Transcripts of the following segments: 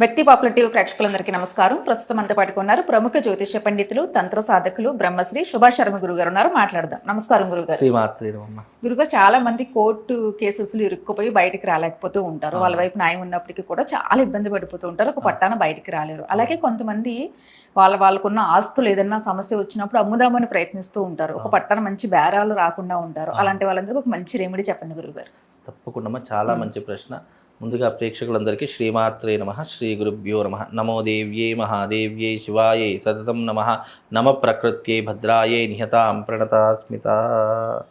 వ్యక్తి popular TV ప్రేక్షకులందరికీ నమస్కారం. ప్రస్తుతం అంతా పాటుకున్నారు ప్రముఖ జ్యోతిష్య పండితులు తంత్ర సాధకులు బ్రహ్మశ్రీ సుభాష్ శర్మ గురువు గారు ఉన్నారు. మాట్లాడదాం. నమస్కారం గురుగారు. గురుగారు చాలా మంది కోర్టు కేసెస్లు ఇరుక్కుపోయి బయటికి రాలేకపోతూ ఉంటారు. వాళ్ళ వైపు న్యాయం ఉన్నప్పటికీ కూడా చాలా ఇబ్బంది పడిపోతూ ఉంటారు. ఒక పట్టాన బయటికి రాలేరు. అలాగే కొంతమంది వాళ్ళ వాళ్ళకున్న ఆస్తులు ఏదైనా సమస్య వచ్చినప్పుడు అమ్ముదామని ప్రయత్నిస్తూ ఉంటారు. ఒక పట్టాన మంచి బేరాలు రాకుండా ఉంటారు. అలాంటి వాళ్ళందరికీ ఒక మంచి రెమెడీ చెప్పండి గురుగారు. తప్పకుండా. చాలా మంచి ప్రశ్న. ముందుగా ప్రేక్షకులందరికీ శ్రీమాత్రే నమ శ్రీ గురుభ్యో నమ. నమో దేవ్యే మహాదేవ్యే శివాయే సతతం నమ. నమ ప్రకృత్యే భద్రాయే నిహతాం ప్రణతాస్మిత.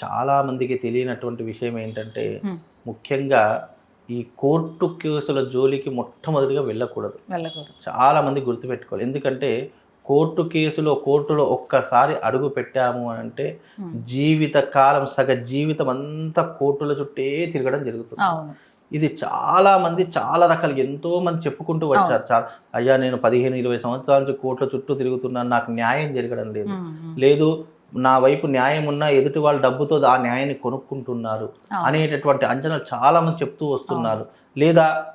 చాలా మందికి తెలియనటువంటి విషయం ఏంటంటే. ముఖ్యంగా ఈ కోర్టు కేసుల జోలికి మొట్టమొదటిగా వెళ్ళకూడదు. వెళ్ళకూడదు. చాలా మంది గుర్తుపెట్టుకోవాలి. ఎందుకంటే కోర్టు కేసులో కోర్టులో ఒక్కసారి అడుగు పెట్టాము అని అంటే. జీవిత కాలం సగ జీవితం అంతా కోర్టుల చుట్టే తిరగడం జరుగుతుంది. ఇది చాలా మంది చాలా రకాలు ఎంతో మంది చెప్పుకుంటూ వచ్చారు. చాలా అయ్యా నేను పదిహేను ఇరవై సంవత్సరాల నుంచి కోర్టుల చుట్టూ తిరుగుతున్నాను. నాకు న్యాయం జరగడం లేదు. లేదు నా వైపు న్యాయం ఉన్నా ఎదుటి వాళ్ళ డబ్బుతో ఆ న్యాయాన్ని కొనుక్కుంటున్నారు. అనేటటువంటి అంచనాలు చాలా మంది చెప్తూ వస్తున్నారు. లేదా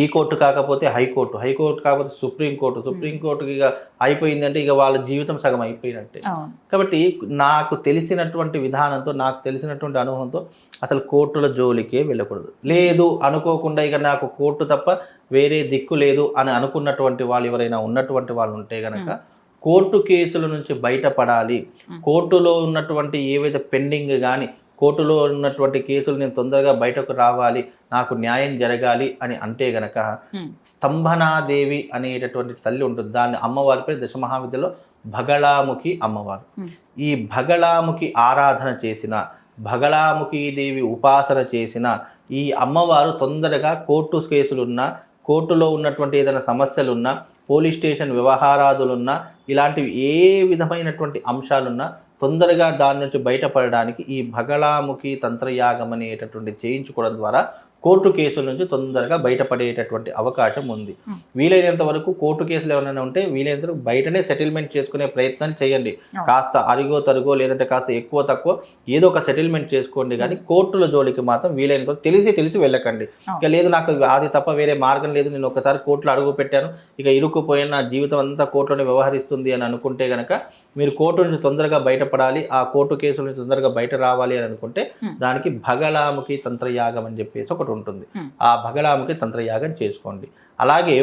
ఈ కోర్టు కాకపోతే హైకోర్టు హైకోర్టు కాకపోతే సుప్రీంకోర్టు సుప్రీంకోర్టుకి ఇక అయిపోయిందంటే ఇక వాళ్ళ జీవితం సగం అయిపోయినట్టే. కాబట్టి నాకు తెలిసినటువంటి విధానంతో నాకు తెలిసినటువంటి అనుభవంతో అసలు కోర్టుల జోలికే వెళ్ళకూడదు. లేదు అనుకోకుండా ఇక నాకు కోర్టు తప్ప వేరే దిక్కు లేదు అని అనుకున్నటువంటి వాళ్ళు ఎవరైనా ఉన్నటువంటి వాళ్ళు ఉంటే గనక కోర్టు కేసుల నుంచి బయటపడాలి. కోర్టులో ఉన్నటువంటి ఏవైతే పెండింగ్ కానీ కోర్టులో ఉన్నటువంటి కేసులు నేను తొందరగా బయటకు రావాలి నాకు న్యాయం జరగాలి అని అంటే గనక స్తంభనాదేవి అనేటటువంటి తల్లి ఉంటుంది. దాన్ని అమ్మవారి పేరు దశమహావిద్యలో భగళాముఖి అమ్మవారు. ఈ భగళాముఖి ఆరాధన చేసిన భగళాముఖి దేవి ఉపాసన చేసిన ఈ అమ్మవారు తొందరగా కోర్టు కేసులున్నా కోర్టులో ఉన్నటువంటి ఏదైనా సమస్యలున్నా పోలీస్ స్టేషన్ వ్యవహారాదులున్నా ఇలాంటివి ఏ విధమైనటువంటి అంశాలున్నా తొందరగా దాని నుంచి బయటపడడానికి ఈ భగళాముఖి తంత్రయాగం అనేటటువంటి చేయించుకోవడం ద్వారా కోర్టు కేసుల నుంచి తొందరగా బయటపడేటటువంటి అవకాశం ఉంది Hmm. వీలైనంత వరకు కోర్టు కేసులు ఏమైనా ఉంటే వీలైనంత వరకు బయటనే సెటిల్మెంట్ చేసుకునే ప్రయత్నం చేయండి అవును. కాస్త అరిగో తరుగో లేదంటే కాస్త ఎక్కువ తక్కువ ఏదో ఒక సెటిల్మెంట్ చేసుకోండి కానీ కోర్టుల జోలికి మాత్రం వీలైనంత తెలిసి తెలిసి వెళ్ళకండి. ఇక లేదు నాకు అది తప్ప వేరే మార్గం లేదు నేను ఒకసారి కోర్టులో అడుగు పెట్టాను ఇక ఇరుక్కుపోయిన నా జీవితం అంతా కోర్టులోనే వ్యవహరిస్తుంది అని అనుకుంటే గనక మీరు కోర్టు నుంచి తొందరగా బయటపడాలి ఆ కోర్టు కేసుల నుంచి తొందరగా బయట రావాలి అని అనుకుంటే Hmm. దానికి భగళాముఖి తంత్రయాగం అని చెప్పేసి ఒకటి ఉంటుంది. ఆ భగళాముఖి తంత్రయాగం చేసుకోండి అలాగే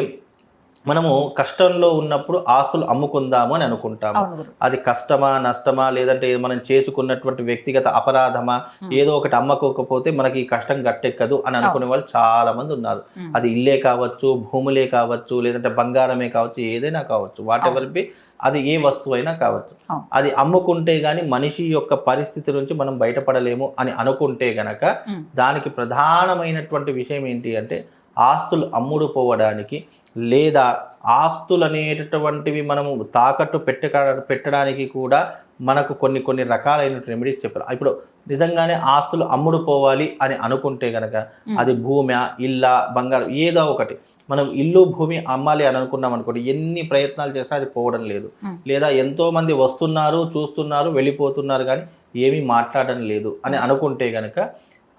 మనము కష్టంలో ఉన్నప్పుడు ఆస్తులు అమ్ముకుందాము అని అనుకుంటాము. అది కష్టమా నష్టమా లేదంటే మనం చేసుకున్నటువంటి వ్యక్తిగత అపరాధమా. ఏదో ఒకటి అమ్మకోకపోతే మనకి ఈ కష్టం గట్టెక్కదు అని అనుకునే వాళ్ళు చాలా మంది ఉన్నారు అది ఇల్లే కావచ్చు భూములే కావచ్చు లేదంటే బంగారమే కావచ్చు ఏదైనా కావచ్చు వాట్ ఎవర్ బి అది ఏ వస్తువు అయినా కావచ్చు. అది అమ్ముకుంటే గాని మనిషి యొక్క పరిస్థితి నుంచి మనం బయటపడలేము అని అనుకుంటే గనక దానికి ప్రధానమైనటువంటి విషయం ఏంటి అంటే ఆస్తులు అమ్ముడు పోవడానికి లేదా ఆస్తులు అనేటటువంటివి మనము తాకట్టు పెట్టక పెట్టడానికి కూడా మనకు కొన్ని కొన్ని రకాలైన రెమెడీస్ చెప్పారు ఇప్పుడు నిజంగానే ఆస్తులు అమ్ముడు పోవాలి అని అనుకుంటే గనక ఉమ్. అది భూమి ఇల్లా బంగారం ఏదో ఒకటి మనం ఇల్లు భూమి అమ్మాలి అని అనుకున్నాం అనుకోండి ఎన్ని ప్రయత్నాలు చేసినా అది పోవడం లేదు. లేదా ఎంతో మంది వస్తున్నారు చూస్తున్నారు వెళ్ళిపోతున్నారు కానీ ఏమీ మాట్లాడడం లేదు అని అనుకుంటే గనక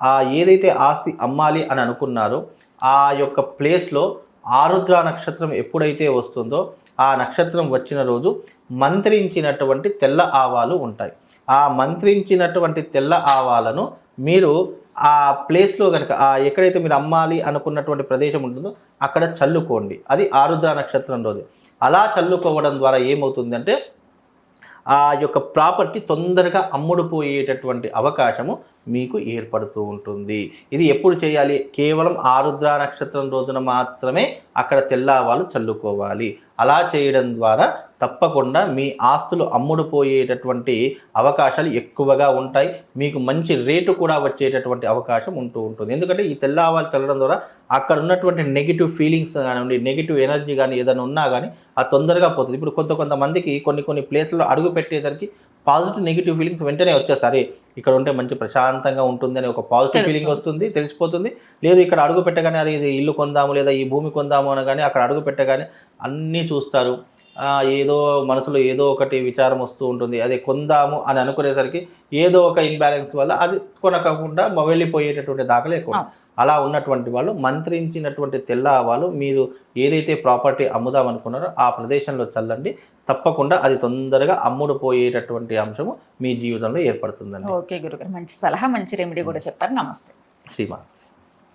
ఆ ఏదైతే ఆస్తి అమ్మాలి అని అనుకున్నారో ఆ యొక్క ప్లేస్లో ఆరుద్ర నక్షత్రం ఎప్పుడైతే వస్తుందో ఆ నక్షత్రం వచ్చిన రోజు మంత్రించినటువంటి తెల్ల ఆవాలు ఉంటాయి. ఆ మంత్రించినటువంటి తెల్ల ఆవాలను మీరు ఆ ప్లేస్లో కనుక ఆ ఎక్కడైతే మీరు అమ్మాలి అనుకున్నటువంటి ప్రదేశం ఉంటుందో అక్కడ చల్లుకోండి. అది ఆరుద్ర నక్షత్రం రోజు. అలా చల్లుకోవడం ద్వారా ఏమవుతుందంటే ఆ యొక్క ప్రాపర్టీ తొందరగా అమ్ముడుపోయేటటువంటి అవకాశము మీకు ఏర్పడుతూ ఉంటుంది. ఇది ఎప్పుడు చేయాలి? కేవలం ఆరుద్ర నక్షత్రం రోజున మాత్రమే అక్కడ తెల్లవాళ్ళు చల్లుకోవాలి. అలా చేయడం ద్వారా తప్పకుండా మీ ఆస్తులు అమ్ముడుపోయేటటువంటి అవకాశాలు ఎక్కువగా ఉంటాయి. మీకు మంచి రేటు కూడా వచ్చేటటువంటి అవకాశం ఉంటూ ఉంటుంది. ఎందుకంటే ఈ తెల్లవాళ్ళు చల్లడం ద్వారా అక్కడ ఉన్నటువంటి నెగిటివ్ ఫీలింగ్స్ కానివ్వండి నెగిటివ్ ఎనర్జీ కానీ ఏదైనా ఉన్నా కానీ అది తొందరగా పోతుంది. ఇప్పుడు కొంత కొంతమందికి కొన్ని కొన్ని ప్లేస్లో అడుగు పెట్టేసరికి పాజిటివ్ నెగిటివ్ ఫీలింగ్స్ వెంటనే వచ్చేస్తారు ఇక్కడ ఉంటే మంచి ప్రశాంతంగా ఉంటుంది అని ఒక పాజిటివ్ ఫీలింగ్. వస్తుంది తెలిసిపోతుంది లేదు ఇక్కడ అడుగు పెట్టగానే అరే ఇది ఇల్లు కొందాము లేదా ఈ భూమి కొందాము అనగానే అక్కడ అడుగు పెట్టగానే అన్నీ చూస్తారు ఏదో మనసులో ఏదో ఒకటి విచారం వస్తూ ఉంటుంది అదే కొందాము అని అనుకునేసరికి ఏదో ఒక ఇన్బ్యాలెన్స్ వల్ల అది కొనకుండా మ- వెళ్ళిపోయేటటువంటి దాఖలు ఎక్కువ. అలా ఉన్నటువంటి వాళ్ళు మంత్రించినటువంటి తెల్ల ఆవాలు మీరు ఏదైతే ప్రాపర్టీ అమ్ముదాం అనుకున్నారో ఆ ప్రదేశంలో చల్లండి. తప్పకుండా అది తొందరగా అమ్ముడు పోయేటటువంటి అంశము మీ జీవితంలో ఏర్పడుతుందండి. ఓకే గురుగారు మంచి సలహా మంచి రెమెడీ కూడా చెప్తారు నమస్తే. శ్రీమాన్